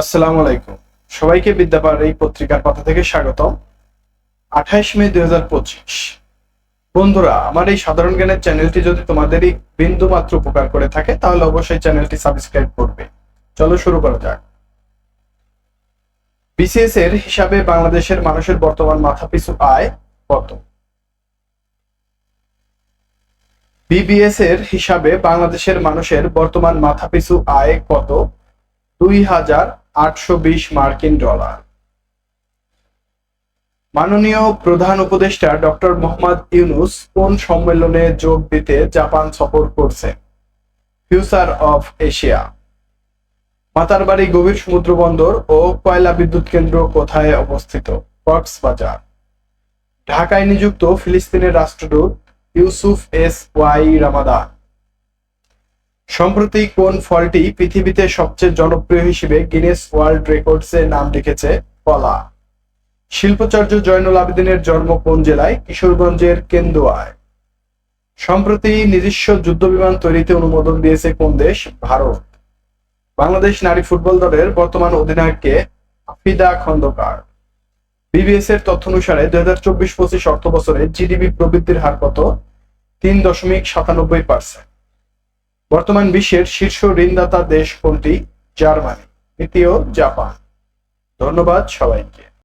আসসালামু আলাইকুম। সবাইকে বিদ্যাপাড়ার এই পত্রিকার পাতা থেকে স্বাগতম। আঠাইশ মে দুই হাজার পঁচিশ। বন্ধুরা, আমার এই সাধারণ জ্ঞানের চ্যানেলটি যদি তোমাদেরই বিন্দু মাত্র উপকার করে থাকে, তাহলে অবশ্যই চ্যানেলটি সাবস্ক্রাইব করবে। চলো শুরু করা যাক। বিসিএস এর হিসাবে বাংলাদেশের মানুষের বর্তমান মাথাপিছু আয় কত? বিবিএস এর হিসাবে বাংলাদেশের মানুষের বর্তমান মাথাপিছু আয় কত? দুই হাজার আটশো বিশ মার্কিন ডলার। মাননীয় প্রধান উপদেষ্টা ডক্টর মোহাম্মদ ইউনুস কোন সম্মেলনে যোগ দিতে জাপান সফর করছে? Future of Asia. মাতারবাড়ি গভীর সমুদ্র বন্দর ও কয়লা বিদ্যুৎ কেন্দ্র কোথায় অবস্থিত? কক্সবাজার। ঢাকায় নিযুক্ত ফিলিস্তিনের রাষ্ট্রদূত ইউসুফ এস ওয়াই রামাদান। সম্প্রতি কোন ফলটি পৃথিবীতে সবচেয়ে জনপ্রিয় হিসেবে গিনেস ওয়ার্ল্ড রেকর্ডস রেকর্ডসে নাম লিখেছে কলা শিল্পাচার্য জয়নুল আবেদিনের জন্ম কোন জেলায়? কিশোরগঞ্জের কেন্দুয়ায়। সম্প্রতি নিজস্ব যুদ্ধবিমান তৈরিতে অনুমোদন দিয়েছে কোন দেশ? ভারত। বাংলাদেশ নারী ফুটবল দলের বর্তমান অধিনায়ককে আফিদা খন্দকার। বিবিএস এর তথ্য অনুসারে দুই হাজার চব্বিশ পঁচিশ অর্থ বছরে জিডিপি প্রবৃদ্ধির হার কত? তিন দশমিক সাতানব্বই পার্সেন্ট। বর্তমান বিশ্বের শীর্ষ ঋণদাতা দেশ কোনটি? জার্মানি দ্বিতীয় জাপান। ধন্যবাদ সবাইকে।